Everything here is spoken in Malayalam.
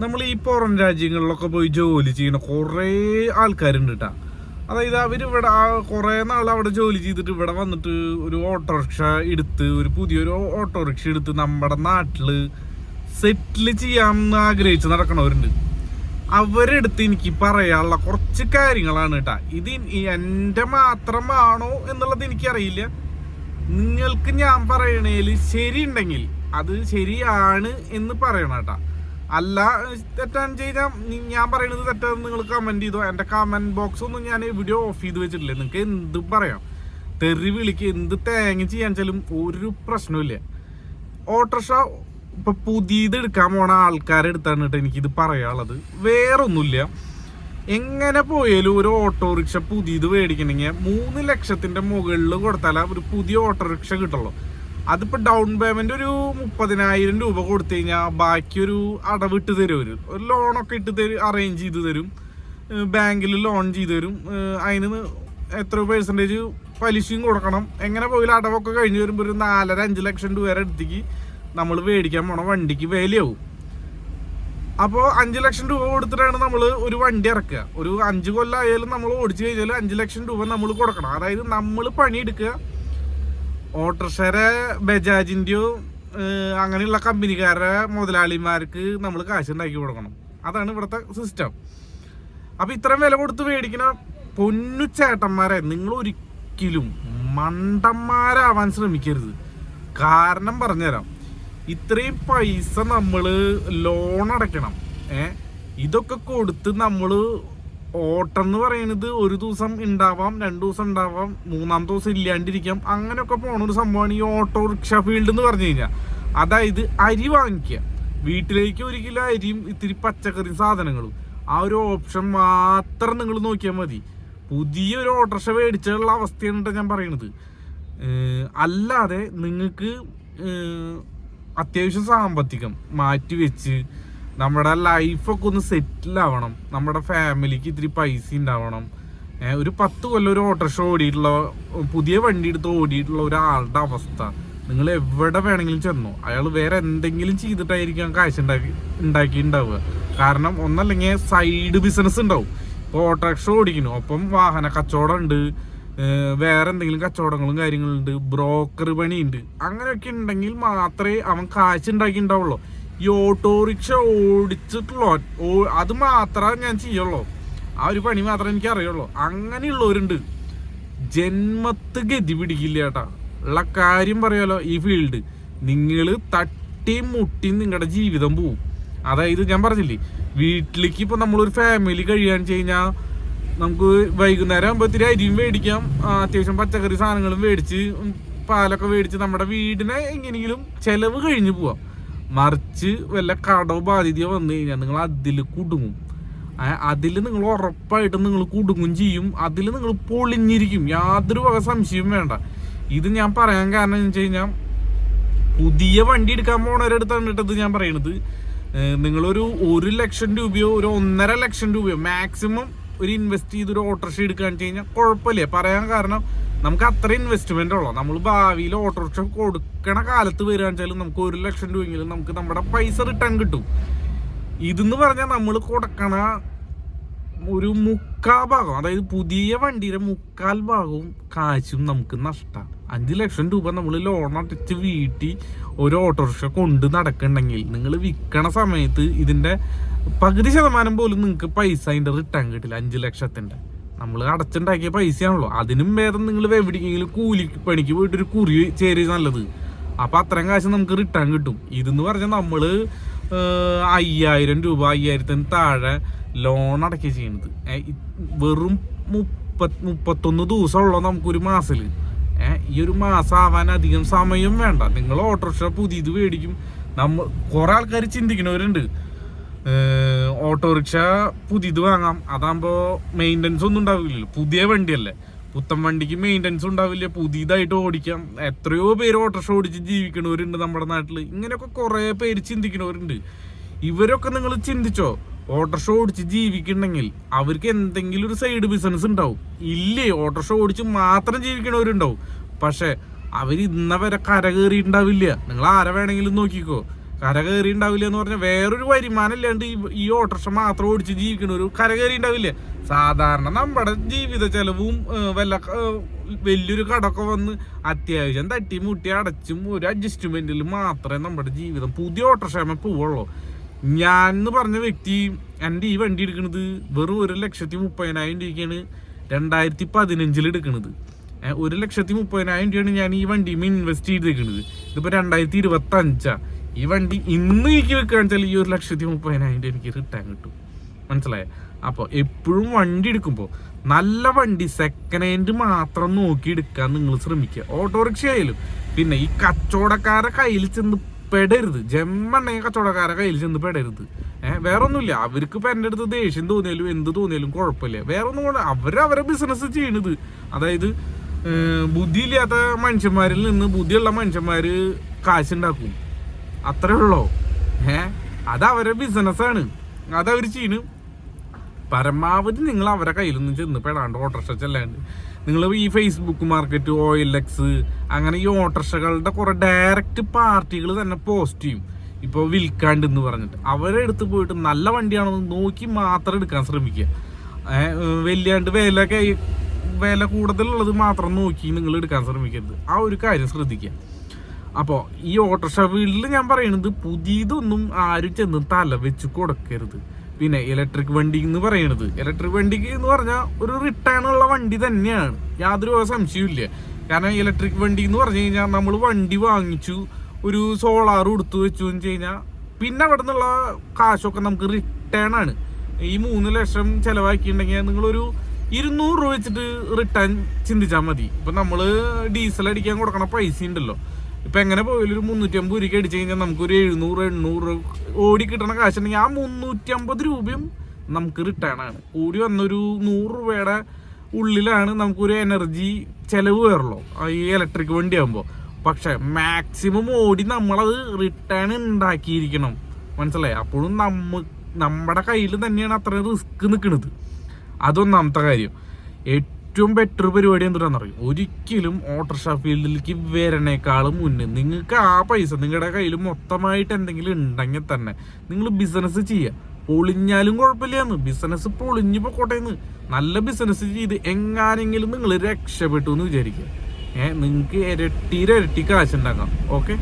നമ്മൾ ഈ പുറം രാജ്യങ്ങളിലൊക്കെ പോയി ജോലി ചെയ്യുന്ന കുറേ ആൾക്കാരുണ്ട് കേട്ടാ അതായത് അവർ ഇവിടെ കുറേ നാൾ അവിടെ ജോലി ചെയ്തിട്ട് ഇവിടെ വന്നിട്ട് ഒരു ഓട്ടോറിക്ഷ എടുത്ത് ഒരു പുതിയൊരു ഓട്ടോറിക്ഷ എടുത്ത് നമ്മുടെ നാട്ടിൽ സെറ്റിൽ ചെയ്യാമെന്ന് ആഗ്രഹിച്ച് നടക്കണവരുണ്ട്. അവരെടുത്ത് എനിക്ക് പറയാനുള്ള കുറച്ച് കാര്യങ്ങളാണ് കേട്ടാ ഇത് എന്റെ മാത്രമാണോ എന്നുള്ളത് എനിക്കറിയില്ല. നിങ്ങൾക്ക് ഞാൻ പറയണേൽ ശരിയുണ്ടെങ്കിൽ അത് ശരിയാണ് എന്ന് പറയണം കേട്ടാ അല്ല തെറ്റാന്ന് ചെയ്താൽ ഞാൻ പറയുന്നത് തെറ്റാന്ന് നിങ്ങൾ കമന്റ് ചെയ്തോ? എന്റെ കമന്റ് ബോക്സ് ഒന്നും ഞാൻ വീഡിയോ ഓഫ് ചെയ്ത് വെച്ചിട്ടില്ല. നിങ്ങൾക്ക് എന്ത് പറയാം? തെറി വിളിക്ക് എന്ത് തേങ്ങ ചെയ്യാൻ വെച്ചാലും ഒരു പ്രശ്നമില്ല ഓട്ടോറിക്ഷ ഇപ്പൊ പുതിയത് എടുക്കാൻ പോണ ആൾക്കാരെ എടുത്താണ് കേട്ടോ എനിക്കിത് പറയാനുള്ളത്. വേറൊന്നുമില്ല. എങ്ങനെ പോയാലും ഒരു ഓട്ടോറിക്ഷ പുതിയത് മേടിക്കണമെങ്കിൽ മൂന്ന് ലക്ഷത്തിന്റെ മുകളിൽ കൊടുത്താലേ ഒരു പുതിയ ഓട്ടോറിക്ഷ കിട്ടുള്ളൂ. അതിപ്പോ ഡൗൺ പേയ്മെന്റ് ഒരു മുപ്പതിനായിരം രൂപ കൊടുത്തു കഴിഞ്ഞാൽ ബാക്കി ഒരു അടവിട്ട് തരും ഒരു ലോണൊക്കെ ഇട്ട് തരും അറേഞ്ച് ചെയ്ത് തരും. ബാങ്കിൽ ലോൺ ചെയ്ത് തരും. അതിന് എത്ര പേഴ്സന്റേജ് പലിശയും കൊടുക്കണം. എങ്ങനെ പോയാലും അടവൊക്കെ കഴിഞ്ഞ് വരുമ്പോൾ ഒരു നാലര അഞ്ച് ലക്ഷം രൂപ വരെ അടുത്തേക്ക് നമ്മൾ മേടിക്കാൻ പോണ വണ്ടിക്ക് വിലയാവും അപ്പോൾ അഞ്ച് ലക്ഷം രൂപ കൊടുത്തിട്ടാണ് നമ്മൾ ഒരു വണ്ടി ഇറക്കുക. ഒരു അഞ്ച് കൊല്ലം ആയാലും നമ്മൾ ഓടിച്ചു കഴിഞ്ഞാൽ അഞ്ച് ലക്ഷം രൂപ നമ്മൾ കൊടുക്കണം. അതായത് നമ്മൾ പണിയെടുക്കുക ഓട്ടോറിക്ഷരെ ബജാജിന്റെയോ അങ്ങനെയുള്ള കമ്പനിക്കാരുടെ മുതലാളിമാർക്ക് നമ്മൾ കാശ് ഉണ്ടാക്കി കൊടുക്കണം. അതാണ് ഇവിടുത്തെ സിസ്റ്റം അപ്പം ഇത്രയും വില കൊടുത്ത് മേടിക്കുന്ന പൊന്നു ചേട്ടന്മാരെ നിങ്ങൾ ഒരിക്കലും മണ്ടന്മാരാവാൻ ശ്രമിക്കരുത്. കാരണം പറഞ്ഞുതരാം ഇത്രയും പൈസ നമ്മൾ ലോൺ അടയ്ക്കണം. ഏ ഇതൊക്കെ കൊടുത്ത് നമ്മൾ ഓട്ടം എന്ന് പറയുന്നത് ഒരു ദിവസം ഉണ്ടാവാം രണ്ടു ദിവസം ഉണ്ടാവാം മൂന്നാം ദിവസം ഇല്ലാണ്ടിരിക്കാം. അങ്ങനെയൊക്കെ പോണ ഒരു സംഭവമാണ് ഈ ഓട്ടോറിക്ഷ ഫീൽഡ് എന്ന് പറഞ്ഞു കഴിഞ്ഞാൽ അതായത് അരി വാങ്ങിക്കുക വീട്ടിലേക്ക് ഒരു കിലോ അരിയും ഇത്തിരി പച്ചക്കറി സാധനങ്ങളും. ആ ഒരു ഓപ്ഷൻ മാത്രം നിങ്ങൾ നോക്കിയാൽ മതി. പുതിയൊരു ഓട്ടോറിക്ഷ മേടിച്ചുള്ള അവസ്ഥയാണ് ഞാൻ പറയണത്. അല്ലാതെ നിങ്ങൾക്ക് അത്യാവശ്യം സാമ്പത്തികം മാറ്റി വെച്ച് നമ്മുടെ ലൈഫൊക്കെ ഒന്ന് സെറ്റിൽ ആവണം. നമ്മുടെ ഫാമിലിക്ക് ഇത്തിരി പൈസ ഉണ്ടാവണം ഒരു പത്ത് കൊല്ലം ഒരു ഓട്ടോറിക്ഷ ഓടിയിട്ടുള്ള പുതിയ വണ്ടി എടുത്ത് ഓടിയിട്ടുള്ള ഒരാളുടെ അവസ്ഥ. നിങ്ങൾ എവിടെ വേണമെങ്കിലും ചെന്നു. അയാൾ വേറെ എന്തെങ്കിലും ചെയ്തിട്ടായിരിക്കും കാശ് ഉണ്ടാക്കി ഉണ്ടാക്കിയിട്ടുണ്ടാവുക കാരണം ഒന്നല്ലെങ്കിൽ സൈഡ് ബിസിനസ് ഉണ്ടാവും ഇപ്പോൾ ഓട്ടോറിക്ഷ ഓടിക്കുന്നു. ഒപ്പം വാഹന കച്ചവടം ഉണ്ട് വേറെ എന്തെങ്കിലും കച്ചവടങ്ങളും കാര്യങ്ങളുണ്ട് ബ്രോക്കർ പണിയുണ്ട്. അങ്ങനെയൊക്കെ ഉണ്ടെങ്കിൽ മാത്രമേ അവൻ കാശ് ഉണ്ടാക്കി ഉണ്ടാവുള്ളൂ ഈ ഓട്ടോറിക്ഷ ഓടിച്ചിട്ടുള്ള? അത് മാത്രമേ ഞാൻ ചെയ്യുള്ളൂ. ആ ഒരു പണി മാത്രമേ എനിക്ക് അറിയുള്ളൂ അങ്ങനെയുള്ളവരുണ്ട്. ജന്മത്ത് ഗതി പിടിക്കില്ല ചേട്ടാ ഉള്ള കാര്യം പറയാലോ ഈ ഫീൽഡ്. നിങ്ങൾ തട്ടിയും മുട്ടിയും നിങ്ങളുടെ ജീവിതം പോവും. അതായത് ഞാൻ പറഞ്ഞില്ലേ വീട്ടിലേക്ക് ഇപ്പം നമ്മളൊരു ഫാമിലി കഴിയാൻ കഴിഞ്ഞാൽ നമുക്ക് വൈകുന്നേരം ആകുമ്പോൾ ഇത്തിരി അരിയും മേടിക്കാം. അത്യാവശ്യം പച്ചക്കറി സാധനങ്ങളും മേടിച്ച് പാലൊക്കെ മേടിച്ച് നമ്മുടെ വീടിനെ എങ്ങനെയെങ്കിലും ചിലവ് കഴിഞ്ഞു പോവാം. മറിച്ച് വല്ല കടവ് ബാധ്യതയോ വന്നു കഴിഞ്ഞാൽ നിങ്ങൾ അതിൽ കുടുങ്ങും. അതിൽ നിങ്ങൾ ഉറപ്പായിട്ടും നിങ്ങൾ കുടുങ്ങും ചെയ്യും. അതിൽ നിങ്ങൾ പൊളിഞ്ഞിരിക്കും. യാതൊരു വക സംശയവും വേണ്ട. ഇത് ഞാൻ പറയാൻ കാരണം എന്ന് വെച്ച് കഴിഞ്ഞാൽ പുതിയ വണ്ടി എടുക്കാൻ പോണവരടുത്താണ് കേട്ടത് ഞാൻ പറയണത്. നിങ്ങളൊരു ഒരു ലക്ഷം രൂപയോ ഒരു ഒന്നര ലക്ഷം രൂപയോ മാക്സിമം ഒരു ഇൻവെസ്റ്റ് ചെയ്തൊരു ഓട്ടോറിക്ഷ എടുക്കാൻ വെച്ച് കഴിഞ്ഞാൽ കുഴപ്പമില്ല. പറയാൻ കാരണം നമുക്ക് അത്ര ഇൻവെസ്റ്റ്മെന്റ് ഉള്ളൂ. നമ്മൾ ഭാവിയിൽ ഓട്ടോറിക്ഷ കൊടുക്കണ കാലത്ത് വരികയാണെന്ന് വെച്ചാൽ നമുക്ക് ഒരു ലക്ഷം രൂപയെങ്കിലും നമുക്ക് നമ്മുടെ പൈസ റിട്ടേൺ കിട്ടും. ഇതെന്ന് പറഞ്ഞാൽ നമ്മൾ കൊടുക്കണ ഒരു മുക്കാൽ ഭാഗം അതായത് പുതിയ വണ്ടിയുടെ മുക്കാൽ ഭാഗവും കാശും നമുക്ക് നഷ്ടമാണ് അഞ്ച് ലക്ഷം രൂപ നമ്മൾ ലോൺ അടച്ച് വീട്ടി ഒരു ഓട്ടോറിക്ഷ കൊണ്ട് നടക്കണമെങ്കിൽ നിങ്ങൾ വിൽക്കണ സമയത്ത് ഇതിന്റെ പകുതി ശതമാനം പോലും നിങ്ങൾക്ക് പൈസ അതിന്റെ റിട്ടേൺ കിട്ടില്ല അഞ്ച് ലക്ഷത്തിന്റെ. നമ്മൾ അടച്ചുണ്ടാക്കിയ പൈസയാണല്ലോ. അതിനും ഭേദം നിങ്ങൾ എവിടെയെങ്കിലും കൂലി പണിക്ക് പോയിട്ട് ഒരു കുറി ചേരുക നല്ലത്. അപ്പൊ അത്രയും കാശ് നമുക്ക് റിട്ടേൺ കിട്ടും. ഇതെന്ന് പറഞ്ഞാൽ നമ്മൾ അയ്യായിരം രൂപ അയ്യായിരത്തിന് താഴെ ലോൺ അടയ്ക്കുക ചെയ്യുന്നത് വെറും മുപ്പത് മുപ്പത്തൊന്ന് ദിവസമുള്ള നമുക്കൊരു മാസത്തിൽ. ഏഹ് ഈ ഒരു മാസം ആവാൻ അധികം സമയം വേണ്ട. നിങ്ങൾ ഓട്ടോറിക്ഷ പുതിയത് മേടിക്കും. നമ്മൾ കുറെ ആൾക്കാർ ചിന്തിക്കുന്നവരുണ്ട് ഓട്ടോറിക്ഷ പുതിയത് വാങ്ങാം. അതാകുമ്പോ മെയിന്റനൻസ് ഒന്നും ഉണ്ടാവില്ലല്ലോ. പുതിയ വണ്ടിയല്ലേ. പുത്തൻ വണ്ടിക്ക് മെയിന്റനൻസ് ഉണ്ടാവില്ല. പുതിയതായിട്ട് ഓടിക്കാം. എത്രയോ പേര് ഓട്ടോറിക്ഷ ഓടിച്ച് ജീവിക്കണവരുണ്ട് നമ്മുടെ നാട്ടിൽ ഇങ്ങനെയൊക്കെ കുറേ പേര് ചിന്തിക്കണവരുണ്ട്. ഇവരൊക്കെ നിങ്ങൾ ചിന്തിച്ചോ? ഓട്ടോറിക്ഷ ഓടിച്ച് ജീവിക്കണമെങ്കിൽ അവർക്ക് എന്തെങ്കിലും ഒരു സൈഡ് ബിസിനസ് ഉണ്ടാവും. ഇല്ലേ ഓട്ടോറിക്ഷ ഓടിച്ച് മാത്രം ജീവിക്കണവരുണ്ടാവും. പക്ഷേ അവർ ഇന്നവരെ കരകയറിയിട്ടുണ്ടാവില്ല. കര കയറിയിട്ടുണ്ടാവില്ല നിങ്ങൾ ആരെ വേണമെങ്കിലും നോക്കിക്കോ. കര കയറി ഉണ്ടാവില്ല എന്ന് പറഞ്ഞാൽ വേറൊരു വരുമാനം ഇല്ലാണ്ട് ഈ ഓട്ടോറിക്ഷ മാത്രം ഓടിച്ച് ജീവിക്കണ ഒരു കര കയറി ഉണ്ടാവില്ല സാധാരണ നമ്മുടെ ജീവിത ചെലവും വല്ല വലിയൊരു കടമൊക്കെ വന്ന് അത്യാവശ്യം തട്ടി മുട്ടി അടച്ചും ഒരു അഡ്ജസ്റ്റ്മെന്റിൽ മാത്രമേ നമ്മുടെ ജീവിതം പുതിയ ഓട്ടോറിക്ഷമേ പോവുള്ളൂ. ഞാൻ എന്ന് പറഞ്ഞ വ്യക്തി എന്റെ ഈ വണ്ടി എടുക്കുന്നത് വെറും ഒരു ലക്ഷത്തി മുപ്പതിനായിരം രൂപയ്ക്കാണ് രണ്ടായിരത്തി പതിനഞ്ചിൽ എടുക്കുന്നത് ഒരു ലക്ഷത്തി മുപ്പതിനായിരം രൂപയാണ് ഞാൻ ഈ വണ്ടിയിൽ ഇൻവെസ്റ്റ് ചെയ്തേക്കുന്നത് ഇതിപ്പോൾ രണ്ടായിരത്തി ഇരുപത്തി അഞ്ചാ ഈ വണ്ടി ഇന്ന് എനിക്ക് വെക്കുകയാണെന്ന് വെച്ചാൽ ഈ ഒരു ലക്ഷത്തി മുപ്പതിനായിരം എനിക്ക് റിട്ടേൺ കിട്ടും. മനസ്സിലായോ? അപ്പോൾ എപ്പോഴും വണ്ടി എടുക്കുമ്പോൾ നല്ല വണ്ടി സെക്കൻഡ് ഹാൻഡ് മാത്രം നോക്കി എടുക്കാൻ നിങ്ങൾ ശ്രമിക്കുക. ഓട്ടോറിക്ഷ ആയാലും പിന്നെ ഈ കച്ചവടക്കാരെ കയ്യിൽ ചെന്ന് പെടരുത്. ജമ്മെണ്ണ കച്ചവടക്കാരെ കയ്യിൽ ചെന്ന് പെടരുത്. ഏഹ് വേറെ ഒന്നുമില്ല അവർക്ക് ഇപ്പം എന്റെ അടുത്ത് ദേഷ്യം തോന്നിയാലും എന്ത് തോന്നിയാലും കുഴപ്പമില്ല. വേറെ ഒന്നും അവരവരെ ബിസിനസ് ചെയ്യണത്. അതായത് ബുദ്ധിയില്ലാത്ത മനുഷ്യന്മാരിൽ നിന്ന് ബുദ്ധിയുള്ള മനുഷ്യന്മാര് കാശുണ്ടാക്കും. അത്രേ ഉള്ളോ? ഏ? അത് അവരെ ബിസിനസ്സാണ് അതവർ ചെയ്യണ്. പരമാവധി നിങ്ങൾ അവരെ കയ്യിൽ നിന്ന് ചെന്ന് പെടാണ്ട് ഓട്ടോറിക്ഷ ചെല്ലാണ്ട്. നിങ്ങൾ ഈ ഫേസ്ബുക്ക് മാർക്കറ്റ് ഓയിൽ എക്സ് അങ്ങനെ ഈ ഓട്ടോറിക്ഷകളുടെ കുറെ ഡയറക്റ്റ് പാർട്ടികൾ തന്നെ പോസ്റ്റ് ചെയ്യും. ഇപ്പോൾ വിൽക്കാണ്ട് എന്ന് പറഞ്ഞിട്ട്. അവരെ അടുത്ത് പോയിട്ട് നല്ല വണ്ടിയാണെന്ന് നോക്കി മാത്രം എടുക്കാൻ ശ്രമിക്കുക. വലിയാണ്ട് വില കൈ വില കൂടുതലുള്ളത് മാത്രം നോക്കി നിങ്ങൾ എടുക്കാൻ ശ്രമിക്കരുത്. ആ ഒരു കാര്യം ശ്രദ്ധിക്കുക. അപ്പോൾ ഈ ഓട്ടോറിക്ഷ ഫീൽഡിൽ ഞാൻ പറയുന്നത് പുതിയതൊന്നും ആരും ചെന്ന് തല വെച്ച് കൊടുക്കരുത്. പിന്നെ ഇലക്ട്രിക് വണ്ടി എന്ന് പറയുന്നത് ഇലക്ട്രിക് വണ്ടിക്ക് എന്ന് പറഞ്ഞാൽ ഒരു റിട്ടേൺ ഉള്ള വണ്ടി തന്നെയാണ്. യാതൊരു സംശയവും ഇല്ല. കാരണം ഇലക്ട്രിക് വണ്ടി എന്ന് പറഞ്ഞു കഴിഞ്ഞാൽ നമ്മൾ വണ്ടി വാങ്ങിച്ചു ഒരു സോളാർ കൊടുത്തു വെച്ചു എന്ന് കഴിഞ്ഞാൽ പിന്നെ അവിടെ നിന്നുള്ള കാശൊക്കെ നമുക്ക് റിട്ടേൺ ആണ്. ഈ മൂന്ന് ലക്ഷം ചിലവാക്കിയിട്ടുണ്ടെങ്കിൽ നിങ്ങളൊരു ഇരുന്നൂറ് രൂപ വെച്ചിട്ട് റിട്ടേൺ ചിന്തിച്ചാൽ മതി. ഇപ്പം നമ്മൾ ഡീസൽ അടിക്കാൻ കൊടുക്കണ പൈസ ഉണ്ടല്ലോ. ഇപ്പൊ എങ്ങനെ പോയാലും ഒരു മുന്നൂറ്റി അമ്പത് രൂപയ്ക്ക് അടിച്ചു കഴിഞ്ഞാൽ നമുക്കൊരു എഴുന്നൂറ് എണ്ണൂറ് ഓടി കിട്ടണ കാശുണ്ടെങ്കിൽ ആ മുന്നൂറ്റി അമ്പത് രൂപയും നമുക്ക് റിട്ടേൺ ആണ്. കൂടി വന്നൊരു നൂറ് രൂപയുടെ ഉള്ളിലാണ് നമുക്കൊരു എനർജി ചിലവ് വരുള്ളൂ ഈ ഇലക്ട്രിക് വണ്ടി ആകുമ്പോൾ പക്ഷെ മാക്സിമം ഓടി നമ്മളത് റിട്ടേൺ ഉണ്ടാക്കിയിരിക്കണം. മനസ്സിലായി? അപ്പോഴും നമ്മ നമ്മുടെ കയ്യിൽ തന്നെയാണ് അത്രയും റിസ്ക് നിൽക്കുന്നത് അതൊന്നാമത്തെ കാര്യം. ഏറ്റവും ബെറ്റർ പരിപാടി എന്തിനാണെന്ന് അറിയും ഒരിക്കലും ഓട്ടോറിക്ഷ ഫീൽഡിലേക്ക് വരണേക്കാളും മുന്നേ നിങ്ങൾക്ക് ആ പൈസ നിങ്ങളുടെ കയ്യിൽ മൊത്തമായിട്ട് എന്തെങ്കിലും ഉണ്ടെങ്കിൽ തന്നെ നിങ്ങൾ ബിസിനസ് ചെയ്യുക പൊളിഞ്ഞാലും കുഴപ്പമില്ലാന്ന്. ബിസിനസ് പൊളിഞ്ഞു പൊക്കോട്ടേന്ന്. നല്ല ബിസിനസ് ചെയ്ത് എങ്ങാനെങ്കിലും നിങ്ങൾ രക്ഷപ്പെട്ടു എന്ന് വിചാരിക്കുക. ഏഹ് നിങ്ങൾക്ക് ഇരട്ടിയിരട്ടി കാശുണ്ടാക്കാം ഓക്കെ?